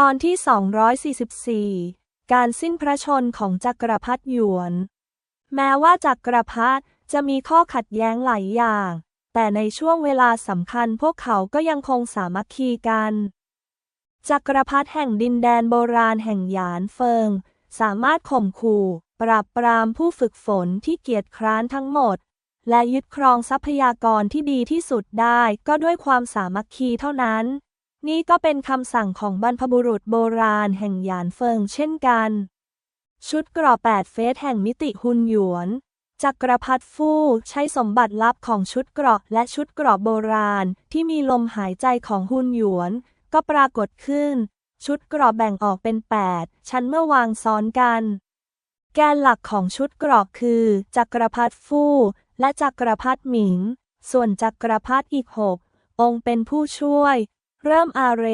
ตอนที่ 244 การสิ้นพระชนของจักรพรรดิหยวน แม้ว่าจักรพรรดิจะมีข้อขัดแย้งหลายอย่าง แต่ในช่วงเวลาสำคัญพวกเขาก็ยังคงสามัคคีกัน จักรพรรดิแห่งดินแดนโบราณแห่งหยานเฟิง สามารถข่มขู่ ปราบปรามผู้ฝึกฝนที่เกียจคร้านทั้งหมด และยึดครองทรัพยากรที่ดีที่สุดได้ก็ด้วยความสามัคคีเท่านั้น นี่ก็เป็นคำสั่งของบรรพบุรุษโบราณแห่งหยานเฟิงเช่นกัน ชุดเกรอบแปดเฟสแห่งมิติหุนหยวนจักรพรรดิฟู่ใช้สมบัติลับของชุดเกราะและชุดเกราะโบราณ ที่มีลมหายใจของหุนหยวน ก็ปรากฏขึ้น ชุดเกราะแบ่งออกเป็น 8 ชั้นเมื่อวางซ้อนกัน แกนหลักของชุดเกราะคือ จักรพรรดิฟู่และจักรพรรดิหมิง ส่วนจักรพรรดิอีกหกองค์เป็นผู้ช่วย เริ่มอาเร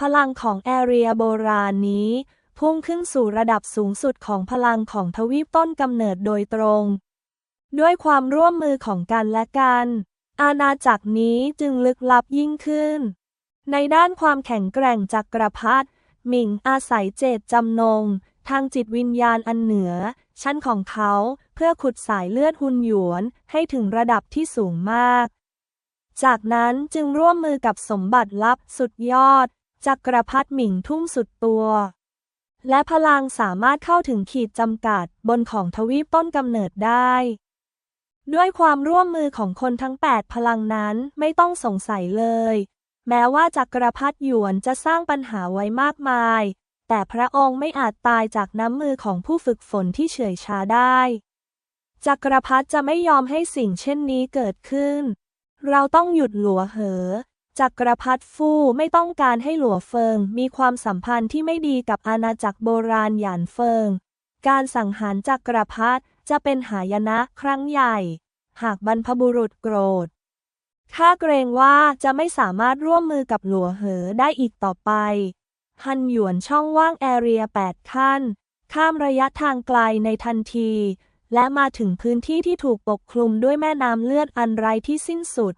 พลังของแอเรียโบราณนี้ พุ่งขึ้นสู่ระดับสูงสุดของพลังของทวีปต้นกำเนิดโดยตรง ด้วยความร่วมมือของกันและกัน อาณาจักรนี้จึงลึกลับยิ่งขึ้น ในด้านความแข็งแกร่งจักรพรรดิหมิงอาศัยเจตจำนง ทางจิตวิญญาณอันเหนือ ชั้นของเขาเพื่อขุดสายเลือดหุนหยวนให้ถึงระดับที่สูงมาก จากนั้นจึงร่วมมือกับสมบัติลับสุดยอดจักรพรรดิหมิงทุ่มสุดตัว และพลังสามารถเข้าถึงขีดจำกัดบนของทวีปต้นกำเนิดได้ ด้วยความร่วมมือของคนทั้ง 8 พลังนั้นไม่ต้องสงสัยเลย แม้ว่าจักรพรรดิหยวนจะสร้างปัญหาไว้มากมาย แต่พระองค์ไม่อาจตายจากน้ำมือของผู้ฝึกฝนที่เฉื่อยชาได้ จักรพรรดิจะไม่ยอมให้สิ่งเช่นนี้เกิดขึ้น เราต้องหยุดหลัวเหอจักรพรรดิฟู่ไม่ต้องการให้หลัวเฟิง มีความสัมพันธ์ที่ไม่ดีกับอาณาจักรโบราณหยานเฟิง การสังหารจักรพรรดิจะเป็นหายนะครั้งใหญ่ หากบรรพบุรุษโกรธข้าเกรงว่าจะไม่สามารถร่วมมือกับหลัวเหอได้อีกต่อไป ฮันหยวนช่องว่างแอเรีย 8 ขั้น ข้ามระยะทางไกลในทันที และมาถึงพื้นที่ที่ถูกปกคลุมด้วยแม่น้ำเลือดอันไร้ที่สิ้นสุด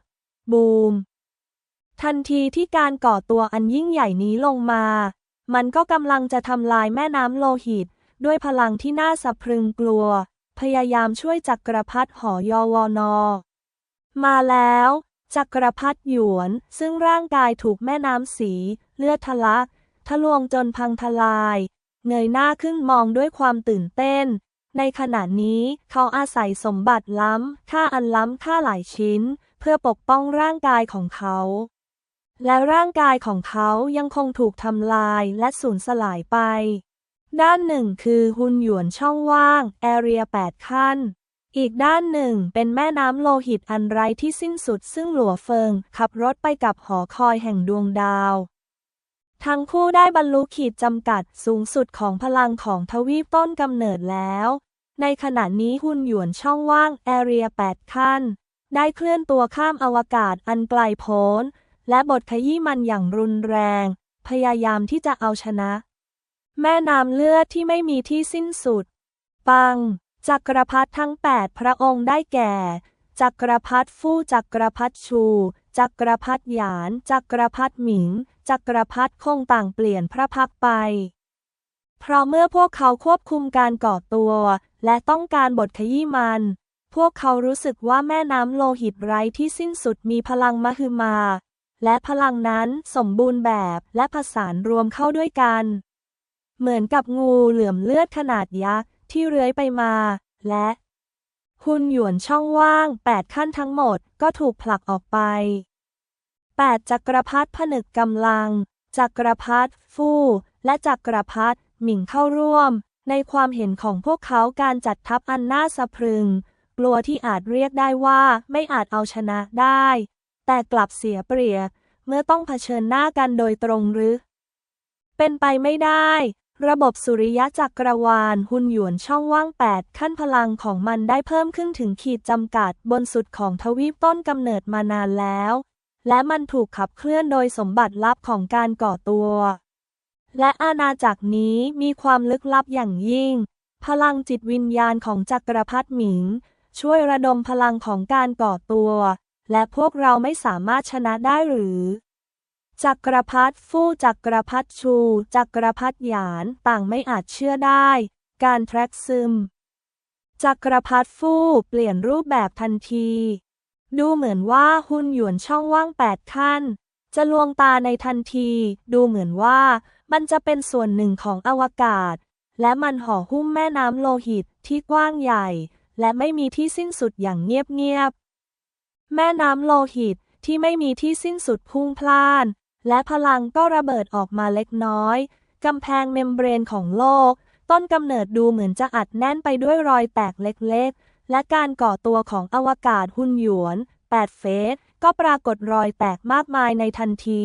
บูม ทันทีที่การก่อตัวอันยิ่งใหญ่นี้ลงมา มันก็กำลังจะทำลายแม่น้ำโลหิต ด้วยพลังที่น่าสะพรึงกลัว พยายามช่วยจักรพรรดิหอยอวอนอ มาแล้วจักรพรรดิหยวน ซึ่งร่างกายถูกแม่น้ำสี เลือดทะลัก ทะลวงจนพังทลาย เงยหน้าขึ้นมองด้วยความตื่นเต้น ในขณะนี้เขาอาศัยสมบัติล้ำค่าอันล้ำค่าหลายชิ้น เพื่อปกป้องร่างกายของเขา และร่างกายของเขายังคงถูกทำลายและสูญสลายไป ด้านหนึ่งคือหุ่นหยวนช่องว่างแอเรีย8ขั้น อีกด้านหนึ่งเป็นแม่น้ำโลหิตอันไร้ที่สิ้นสุดซึ่งหลัวเฟิงขับรถไปกับหอคอยแห่งดวงดาว ทั้งคู่ได้บรรลุขีดจำกัดสูงสุดของพลังของทวีปต้นกำเนิดแล้ว ในขณะนี้หุ่นหยวนช่องว่างแอเรีย 8 ขั้น ได้เคลื่อนตัวข้ามอวกาศอันไกลโพ้น และบทขยี้มันอย่างรุนแรง พยายามที่จะเอาชนะ แม่น้ำเลือดที่ไม่มีที่สิ้นสุด ปัง จักรพรรดิทั้ง 8 พระองค์ได้แก่ จักรพรรดิฟู่จักรพรรดิชู จักรพรรดิหยาน จักรพรรดิหมิง จักรพรรดิคงต่างเปลี่ยนพระพักไป เพราะเมื่อพวกเขาควบคุมการก่อตัว และต้องการบทขยี้มัน พวกเขารู้สึกว่าแม่น้ำโลหิตไร้ที่สิ้นสุดมีพลังมหึมา และพลังนั้นสมบูรณ์แบบและผสานรวมเข้าด้วยกัน เหมือนกับงูเหลื่อมเลือดขนาดยักษ์ที่เลื้อยไปมา และ หุนหยวนช่องว่าง 8 ขั้นทั้งหมดก็ถูกผลักออกไป 8 จักรพรรดิผนึกกำลัง จักรพรรดิฟู่ และจักรพรรดิหมิงเข้าร่วม ในความเห็นของพวกเขาการจัดทัพอันน่าสะพรึง กลัวที่อาจเรียกได้ว่าไม่อาจเอาชนะได้ แต่กลับเสียเปรียบเมื่อต้องเผชิญหน้ากันโดยตรงหรือ เป็นไปไม่ได้ ระบบสุริยะจักรวาลหุนหยวนช่องว่าง 8 ขั้นพลังของมันได้เพิ่มขึ้นถึงขีดจำกัดบนสุดของทวีปต้นกำเนิดมานานแล้ว และมันถูกขับเคลื่อนโดยสมบัติลับของการก่อตัว และอาณาจักรนี้มีความลึกลับอย่างยิ่ง พลังจิตวิญญาณของจักรพรรดิหมิง ช่วยระดมพลังของการก่อตัว และพวกเราไม่สามารถชนะได้หรือ จักรพรรดิฟู่จักรพรรดิชู จักรพรรดิหยานต่างไม่อาจเชื่อได้ การแทรกซึม จักรพรรดิฟู่เปลี่ยนรูปแบบทันที ดูเหมือนว่าหุ่นหยวนช่องว่างแปดขั้น จะลวงตาในทันที ดูเหมือนว่ามันจะเป็นส่วนหนึ่งของอวกาศ และมันห่อหุ้มแม่น้ำโลหิตที่กว้างใหญ่ และไม่มีที่สิ้นสุดอย่างเงียบๆแม่น้ำโลหิตที่ไม่มีที่สิ้นสุดพุ่งพล่าน และพลังก็ระเบิดออกมาเล็กน้อย กำแพงเมมเบรนของโลก ต้นกำเนิดดูเหมือนจะอัดแน่นไปด้วยรอยแตกเล็กๆ และการก่อตัวของอวกาศหุ่นหยวน8เฟสก็ปรากฏรอยแตกมากมายในทันที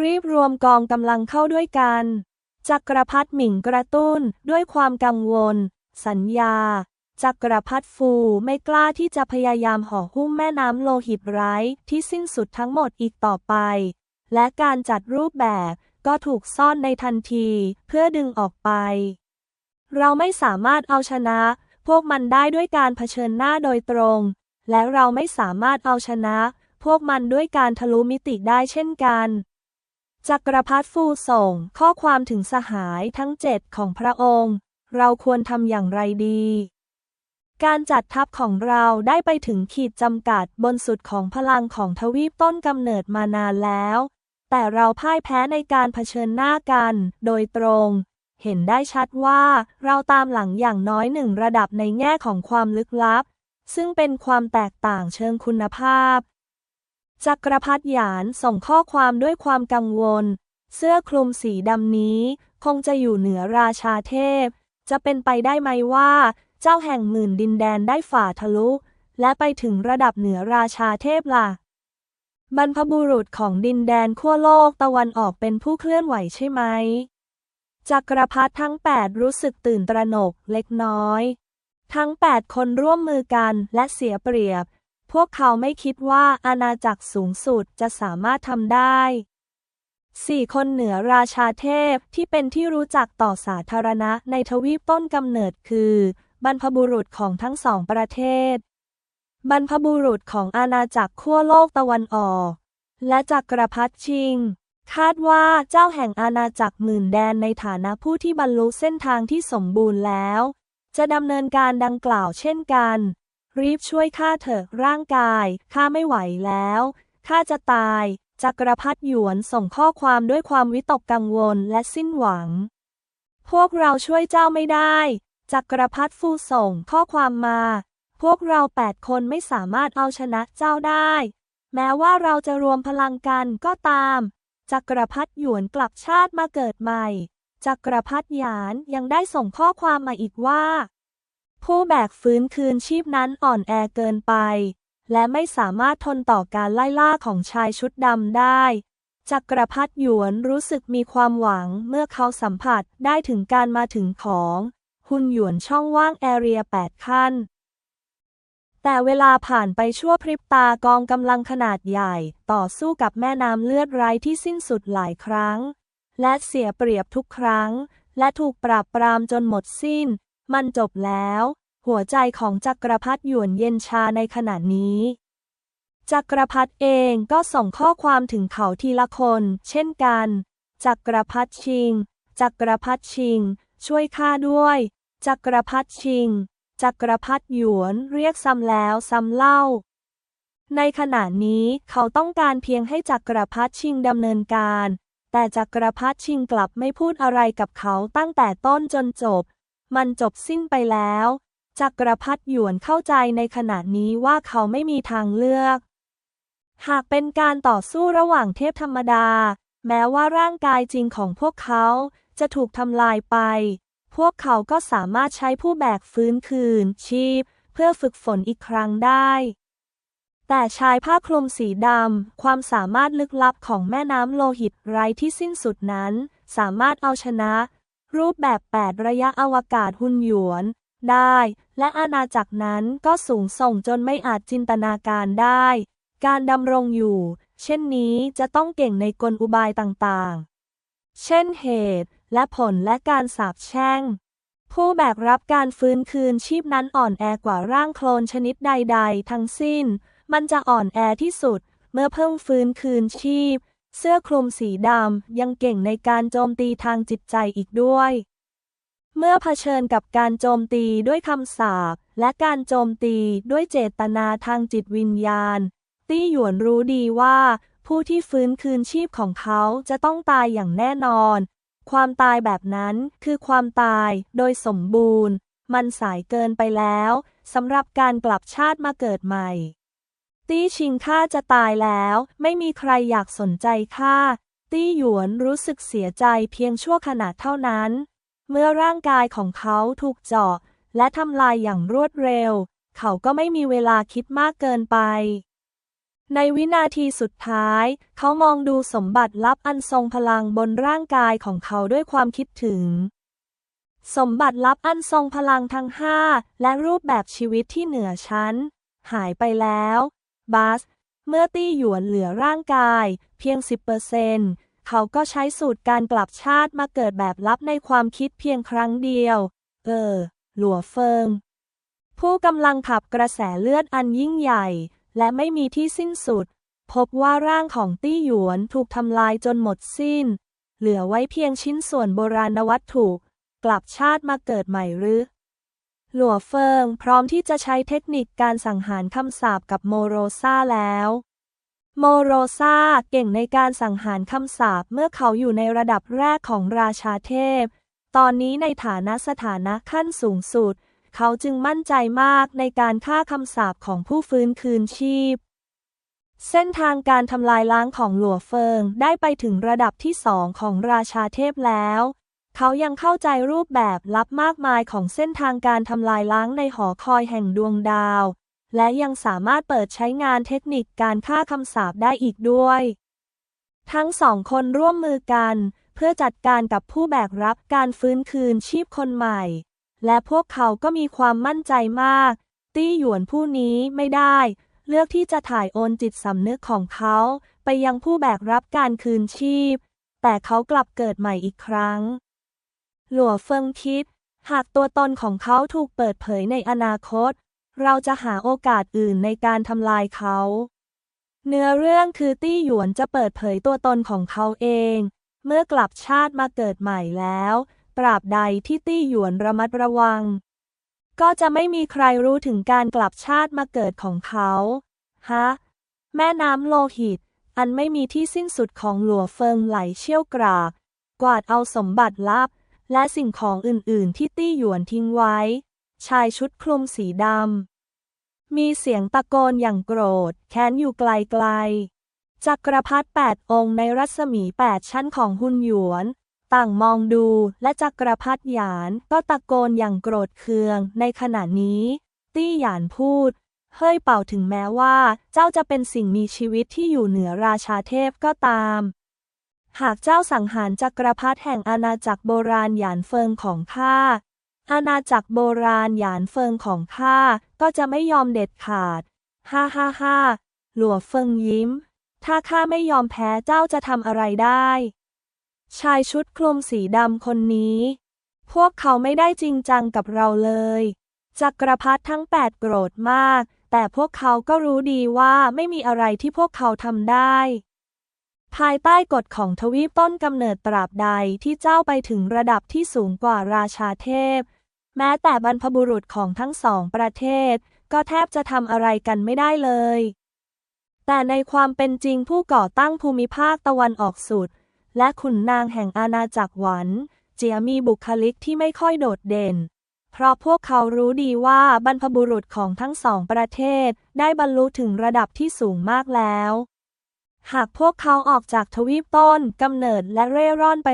รีบรวมกองกำลังเข้าด้วยกันจักรพรรดิหมิ่งกระตุ้นด้วยความกังวล สัญญาจักรพรรดิฟูไม่กล้าที่จะพยายามห่อหุ้มแม่น้ำโลหิตไร้ที่สิ้นสุดทั้งหมดอีกต่อไป และการจัดรูปแบบก็ถูกซ่อนในทันทีเพื่อดึงออกไป เราไม่สามารถเอาชนะ พวกมันได้ด้วยการเผชิญหน้าโดยตรง และเราไม่สามารถเอาชนะ พวกมันด้วยการทะลุมิติได้เช่นกันจักรพรรดิฟูส่งข้อความถึงสหายทั้งเจ็ดของพระองค์ เราควรทำอย่างไรดี การจัดทัพของเราได้ไปถึงขีดจำกัดบนสุดของพลังของทวีปต้นกำเนิดมานานแล้ว แต่เราพ่ายแพ้ในการเผชิญหน้ากัน โดยตรง เห็นได้ชัดว่าเราตามหลังอย่างน้อยหนึ่งระดับในแง่ของความลึกลับ ซึ่งเป็นความแตกต่างเชิงคุณภาพ จักรพรรดิหยานส่งข้อความด้วยความกังวล เสื้อคลุมสีดำนี้ คงจะอยู่เหนือราชาเทพ จะเป็นไปได้ไหมว่า เจ้าแห่งหมื่นดินแดนได้ฝ่าทะลุ และไปถึงระดับเหนือราชาเทพล่ะ บรรพบุรุษของดินแดนขั้วโลกตะวันออกเป็นผู้เคลื่อนไหวใช่ไหม จักรพรรดิทั้งแปดรู้สึกตื่นตระหนกเล็กน้อย ทั้งแปดคนร่วมมือกันและเสียเปรียบ พวกเขาไม่คิดว่าอาณาจักรสูงสุดจะสามารถทำได้สี่คนเหนือราชาเทพที่เป็นที่รู้จักต่อสาธารณะในทวีปต้นกำเนิดคือ บรรพบุรุษของทั้งสองประเทศ บรรพบุรุษของอาณาจักรขั้วโลกตะวันออก และจักรพรรดิชิง คาดว่าเจ้าแห่งอาณาจักรหมื่นแดนในฐานะผู้ที่บรรลุเส้นทางที่สมบูรณ์แล้ว จะดำเนินการดังกล่าวเช่นกัน รีบช่วยข้าเถอะร่างกายข้าไม่ไหวแล้วข้าจะตายจักรพรรดิหยวนส่งข้อความด้วยความวิตกกังวลและสิ้นหวัง พวกเราช่วยเจ้าไม่ได้ จักรพรรดิฟูส่งข้อความมา พวกเราแปดคนไม่สามารถเอาชนะเจ้าได้ แม้ว่าเราจะรวมพลังกันก็ตาม จักรพรรดิหยวนกลับชาติมาเกิดใหม่ จักรพรรดิหยานยังได้ส่งข้อความมาอีกว่า ผู้แบกฟื้นคืนชีพนั้นอ่อนแอเกินไป และไม่สามารถทนต่อการไล่ล่าของชายชุดดำได้จักรพรรดิหยวนรู้สึกมีความหวังเมื่อเขาสัมผัสได้ถึงการมาถึงของ หุ่นหยวนช่องว่างแอเรียแปดขั้น แต่เวลาผ่านไปชั่วพริบตากองกำลังขนาดใหญ่ ต่อสู้กับแม่น้ำเลือดไร้ที่สิ้นสุดหลายครั้ง และเสียเปรียบทุกครั้ง และถูกปราบปรามจนหมดสิ้น มันจบแล้ว หัวใจของจักรพรรดิหยวนเย็นชาในขณะนี้จักรพรรดิเองก็ส่งข้อความถึงเขาทีละคน เช่นกัน จักรพรรดิชิง จักรพรรดิชิง ช่วยข้าด้วย จักรพรรดิชิง จักรพรรดิหยวนเรียกซ้ำแล้วซ้ำเล่า ในขณะนี้เขาต้องการเพียงให้จักรพรรดิชิงดำเนินการ แต่จักรพรรดิชิงกลับไม่พูดอะไรกับเขาตั้งแต่ต้นจนจบ มันจบสิ้นไปแล้ว จักรพรรดิหยวนเข้าใจในขณะนี้ว่าเขาไม่มีทางเลือก หากเป็นการต่อสู้ระหว่างเทพธรรมดา แม้ว่าร่างกายจริงของพวกเขาจะถูกทำลายไป พวกเขาก็สามารถใช้ผู้แบกฟื้นคืน ชีพ เพื่อฝึกฝนอีกครั้งได้ แต่ชายผ้าคลุมสีดำ ความสามารถลึกลับของแม่น้ำโลหิตไร้ที่สิ้นสุดนั้น สามารถเอาชนะ รูปแบบแปดระยะอวกาศหุ่นหยวน ได้ และอาณาจักรนั้นก็สูงส่งจนไม่อาจจินตนาการได้ การดำรงอยู่ เช่นนี้จะต้องเก่งในกลอุบายต่างๆ เช่นเหตุ และผลและการสาบแช่ง ผู้แบกรับการฟื้นคืนชีพนั้นอ่อนแอกว่าร่างโคลนชนิดใด ๆ ทั้งสิ้น มันจะอ่อนแอที่สุด เมื่อเพิ่งฟื้นคืนชีพ เสื้อคลุมสีดำยังเก่งในการโจมตีทางจิตใจอีกด้วย เมื่อเผชิญกับการโจมตีด้วยคำสาปและการโจมตีด้วยเจตนาทางจิตวิญญาณ ตี้หยวนรู้ดีว่าผู้ที่ฟื้นคืนชีพของเขาจะต้องตายอย่างแน่นอน ความตายแบบนั้นคือความตายโดยสมบูรณ์ มันสายเกินไปแล้วสำหรับการกลับชาติมาเกิดใหม่ ตี้ชิงข้าจะตายแล้ว ไม่มีใครอยากสนใจข้าตี้หยวนรู้สึกเสียใจเพียงชั่วขณะเท่านั้น เมื่อร่างกายของเขาถูกเจาะและทำลายอย่างรวดเร็ว เขาก็ไม่มีเวลาคิดมากเกินไป ในวินาทีสุดท้าย เขามองดูสมบัติลับอันทรงพลังบนร่างกายของเขาด้วยความคิดถึง สมบัติลับอันทรงพลังทั้งห้าและรูปแบบชีวิตที่เหนือชั้น หายไปแล้วบัสเมื่อตี้หยวนเหลือร่างกาย เพียง 10%เขาก็ใช้สูตรการกลับชาติมาเกิดแบบลับในความคิดเพียงครั้งเดียว เออ หลัวเฟิง ผู้กำลังขับกระแสเลือดอันยิ่งใหญ่ และไม่มีที่สิ้นสุด พบว่าร่างของตี้หยวนถูกทำลายจนหมดสิ้น เหลือไว้เพียงชิ้นส่วนโบราณวัตถุ กลับชาติมาเกิดใหม่หรือหลัวเฟิงพร้อมที่จะใช้เทคนิคการสังหารคำสาปกับโมโรซาแล้ว โมโรซาเก่งในการสังหารคำสาปเมื่อเขาอยู่ในระดับแรกของราชาเทพ ตอนนี้ในฐานะสถานะขั้นสูงสุด เขาจึงมั่นใจมากในการฆ่าคำสาปของผู้ฟื้นคืนชีพ เส้นทางการทำลายล้างของหลัวเฟิงได้ไปถึงระดับที่สองของราชาเทพแล้ว เขายังเข้าใจรูปแบบลับมากมายของเส้นทางการทำลายล้างในหอคอยแห่งดวงดาว และยังสามารถเปิดใช้งานเทคนิคการฆ่าคำสาปได้อีกด้วย ทั้งสองคนร่วมมือกัน เพื่อจัดการกับผู้แบกรับการฟื้นคืนชีพคนใหม่ และพวกเขาก็มีความมั่นใจมาก ตี้หยวนผู้นี้ไม่ได้ เลือกที่จะถ่ายโอนจิตสำนึกของเขา ไปยังผู้แบกรับการคืนชีพ แต่เขากลับเกิดใหม่อีกครั้ง หลัวเฟิงคิด หากตัวตนของเขาถูกเปิดเผยในอนาคต เราจะหาโอกาสอื่นในการทำลายเขา เนื้อเรื่องคือตี้หยวนจะเปิดเผยตัวตนของเขาเอง เมื่อกลับชาติมาเกิดใหม่แล้ว ตราบใดที่ตี้หยวนระมัดระวัง ก็จะไม่มีใครรู้ถึงการกลับชาติมาเกิดของเขา ฮะ แม่น้ำโลหิต อันไม่มีที่สิ้นสุดของหลัวเฟิงไหลเชี่ยวกรากกวาดเอาสมบัติลับ และสิ่งของอื่น ๆ ที่ตี้หยวนทิ้งไว้ ชายชุดคลุมสีดำ มีเสียงตะโกนอย่างโกรธ แค้นอยู่ไกล ๆ จักรพรรดิแปดองค์ในรัศมีแปดชั้นของหุนหยวน ต่างมองดูและจักรพรรดิหยานก็ตะโกนอย่างโกรธเคือง ในขณะนี้ ตี้หยานพูด เฮ้ยเป่าถึงแม้ว่า เจ้าจะเป็นสิ่งมีชีวิตที่อยู่เหนือราชาเทพก็ตาม หากเจ้าสังหารจักรพรรดิแห่งอาณาจักรโบราณหยานเฟิงของข้าอาณาจักรโบราณหยานเฟิงของข้าก็จะไม่ยอมเด็ดขาด ฮ่าฮ่าฮ่าหลัวเฟิงยิ้ม ถ้าข้าไม่ยอมแพ้เจ้าจะทำอะไรได้ ชายชุดคลุมสีดำคนนี้ พวกเขาไม่ได้จริงจังกับเราเลย จักรพรรดิทั้งแปดโกรธมาก แต่พวกเขาก็รู้ดีว่าไม่มีอะไรที่พวกเขาทำได้ ภายใต้กฎของทวีปต้นกำเนิดตราบใดที่เจ้าไปถึงระดับที่สูงกว่าราชาเทพ แม้แต่บรรพบุรุษของทั้งสองประเทศ ก็แทบจะทำอะไรกันไม่ได้เลย แต่ในความเป็นจริงผู้ก่อตั้งภูมิภาคตะวันออกสุด และขุนนางแห่งอาณาจักรหวัน เจียมีบุคลิกที่ไม่ค่อยโดดเด่น เพราะพวกเขารู้ดีว่าบรรพบุรุษของทั้งสองประเทศได้บรรลุถึงระดับที่สูงมากแล้ว หากพวกเขาออกจากทวีปต้นกำเนิดและเร่ร่อนไป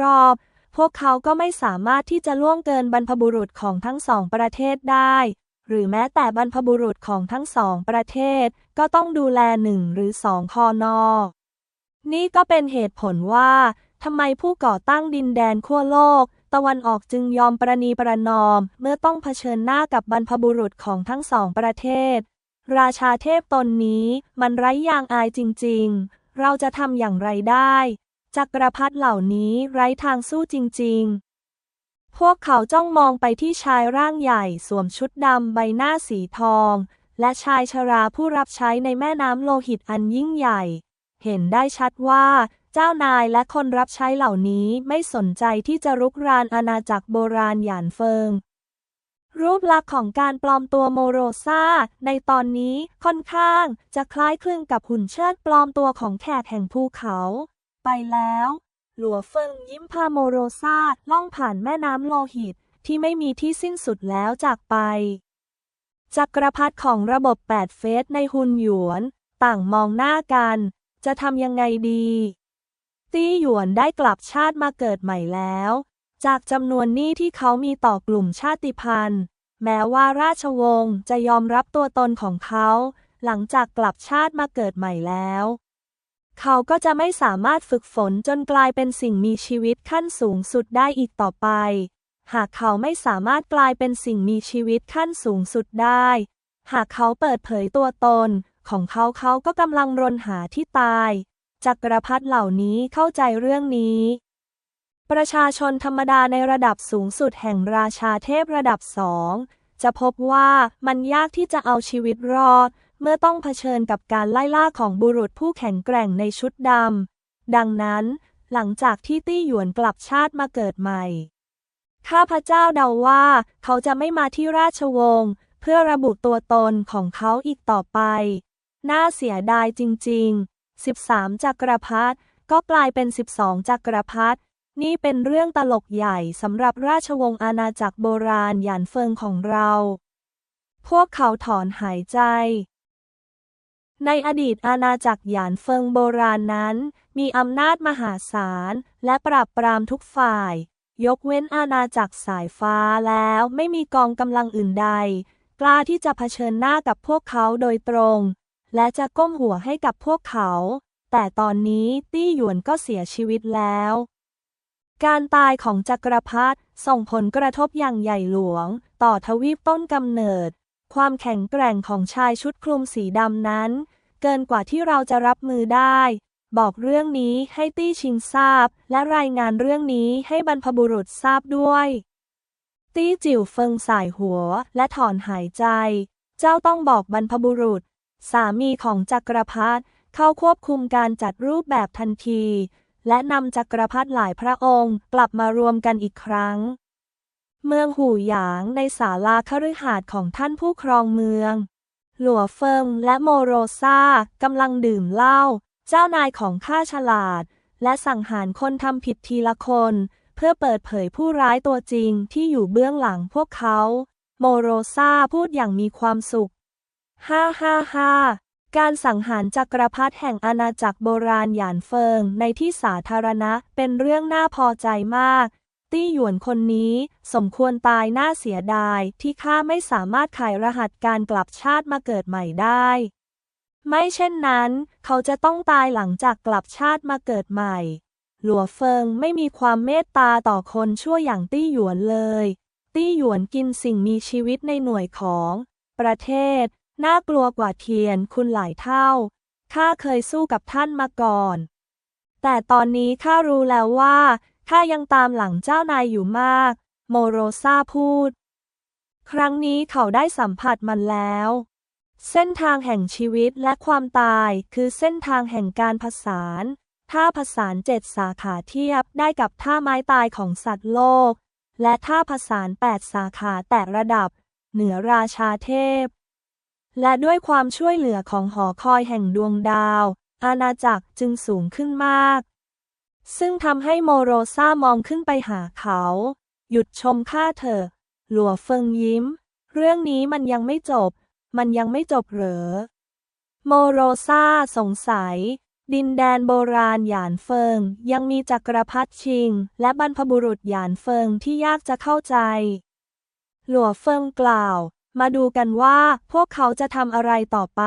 รอบๆ พวกเขาก็ไม่สามารถที่จะล่วงเกินบรรพบุรุษของทั้งสองประเทศได้ หรือแม้แต่บรรพบุรุษของทั้งสองประเทศก็ต้องดูแลหนึ่งหรือสองคอนอ นี่ก็เป็นเหตุผลว่าทำไมผู้ก่อตั้งดินแดนขั้วโลก ตะวันออกจึงยอมประนีประนอม เมื่อต้องเผชิญหน้ากับบรรพบุรุษของทั้งสองประเทศ ราชาเทพตนนี้มันไร้ยางอายจริง ๆ เราจะทำอย่างไรได้จักรพรรดิเหล่านี้ไร้ทางสู้จริง ๆ พวกเขาจ้องมองไปที่ชายร่างใหญ่สวมชุดดำใบหน้าสีทอง และชายชราผู้รับใช้ในแม่น้ำโลหิตอันยิ่งใหญ่ เห็นได้ชัดว่า เจ้านายและคนรับใช้เหล่านี้ไม่สนใจที่จะรุกรานอาณาจักรโบราณหยานเฟิง รูปลักษณ์ของการปลอมตัวโมโรซาในตอนนี้ค่อนข้างจะคล้ายคลึงกับหุ่นเชิดปลอมตัวของแขกแห่งภูเขา ไปแล้ว หลัวเฟิงยิ้มพาโมโรซาล่องผ่านแม่น้ำโลหิตที่ไม่มีที่สิ้นสุดแล้วจากไป จักรพรรดิของระบบ8เฟสในฮุนหยวน ต่างมองหน้ากัน จะทำยังไงดี ตี้หยวนได้กลับชาติมาเกิดใหม่แล้ว จากจำนวนหนี้ที่เขามีต่อกลุ่มชาติพันธุ์ แม้ว่าราชวงศ์จะยอมรับตัวตนของเขา หลังจากกลับชาติมาเกิดใหม่แล้ว เขาก็จะไม่สามารถฝึกฝนจนกลายเป็นสิ่งมีชีวิตขั้นสูงสุดได้อีกต่อไป หากเขาไม่สามารถกลายเป็นสิ่งมีชีวิตขั้นสูงสุดได้ หากเขาเปิดเผยตัวตน ของเขาเขาก็กำลังรนหาที่ตาย จักรพรรดิเหล่านี้เข้าใจเรื่องนี้ ประชาชนธรรมดาในระดับสูงสุดแห่งราชาเทพระดับสอง จะพบว่ามันยากที่จะเอาชีวิตรอด เมื่อต้องเผชิญกับการไล่ล่าของบุรุษผู้แข็งแกร่งในชุดดำ ดังนั้น หลังจากที่ตี้หยวนกลับชาติมาเกิดใหม่ ข้าพเจ้าเดาว่า เขาจะไม่มาที่ราชวงศ์เพื่อระบุตัวตนของเขาอีกต่อไป น่าเสียดายจริง ๆ 13 จักรพรรดิก็กลายเป็น 12 จักรพรรดินี่เป็นเรื่องตลกใหญ่สำหรับราชวงศ์อาณาจักรโบราณหยานเฟิงของเรา พวกเขาถอนหายใจ ในอดีตอาณาจักรหยานเฟิงโบราณนั้น มีอำนาจมหาศาล และปราบปรามทุกฝ่าย ยกเว้นอาณาจักรสายฟ้าแล้วไม่มีกองกำลังอื่นใด กล้าที่จะเผชิญหน้ากับพวกเขาโดยตรง และจะก้มหัวให้กับพวกเขา แต่ตอนนี้ตี้หยวนก็เสียชีวิตแล้ว การตายของจักรพรรดิส่งผลกระทบอย่างใหญ่หลวง ต่อทวีปต้นกำเนิด ความแข็งแกร่งของชายชุดคลุมสีดำนั้น เกินกว่าที่เราจะรับมือได้ บอกเรื่องนี้ให้ตี้ชิงทราบ และรายงานเรื่องนี้ให้บรรพบุรุษทราบด้วย ตี้จิ๋วเฟิงสายหัวและถอนหายใจ เจ้าต้องบอกบรรพบุรุษ สามีของจักรพรรดิเข้าควบคุมการจัดรูปแบบทันที และนำจักรพรรดิหลายพระองค์กลับมารวมกันอีกครั้ง เมืองหูหยางในศาลาคฤหาสน์ของท่านผู้ครองเมือง หลัวเฟิงและโมโรซากำลังดื่มเหล้าเจ้านายของข้าฉลาด และสั่งหารคนทำผิดทีละคน เพื่อเปิดเผยผู้ร้ายตัวจริงที่อยู่เบื้องหลังพวกเขา โมโรซาพูดอย่างมีความสุข ฮ่าฮ่าฮ่าการสังหารจักรพรรดิแห่งอาณาจักรโบราณหยานเฟิงในที่สาธารณะเป็นเรื่องน่าพอใจมาก ตี้หยวนคนนี้สมควรตายน่าเสียดายที่ข้าไม่สามารถขายรหัสการกลับชาติมาเกิดใหม่ได้ ไม่เช่นนั้น เขาจะต้องตายหลังจากกลับชาติมาเกิดใหม่ หลัวเฟิงไม่มีความเมตตาต่อคนชั่วอย่างตี้หยวนเลย ตี้หยวนกินสิ่งมีชีวิตในหน่วยของ ประเทศ น่ากลัวกว่าเทียนคุณหลายเท่า ข้าเคยสู้กับท่านมาก่อน แต่ตอนนี้ข้ารู้แล้วว่าข้ายังตามหลังเจ้านายอยู่มาก โมโรซาพูด ครั้งนี้เขาได้สัมผัสมันแล้ว เส้นทางแห่งชีวิตและความตายคือเส้นทางแห่งการผสานถ้าผสานเจ็ดสาขาเทียบได้กับท่าไม้ตายของสัตว์โลก และถ้าผสานแปดสาขาแตะระดับ เหนือราชาเทพ และด้วยความช่วยเหลือของหอคอยแห่งดวงดาว อาณาจักรจึงสูงขึ้นมาก ซึ่งทำให้โมโรซามองขึ้นไปหาเขา หยุดชมข้าเถอะ หลัวเฟิงยิ้ม เรื่องนี้มันยังไม่จบ มันยังไม่จบเหรอ โมโรซาสงสัย ดินแดนโบราณหยานเฟิง ยังมีจักรพรรดิชิง และบรรพบุรุษหยานเฟิงที่ยากจะเข้าใจ หลัวเฟิงกล่าว มาดูกันว่าพวกเขาจะทำอะไรต่อไป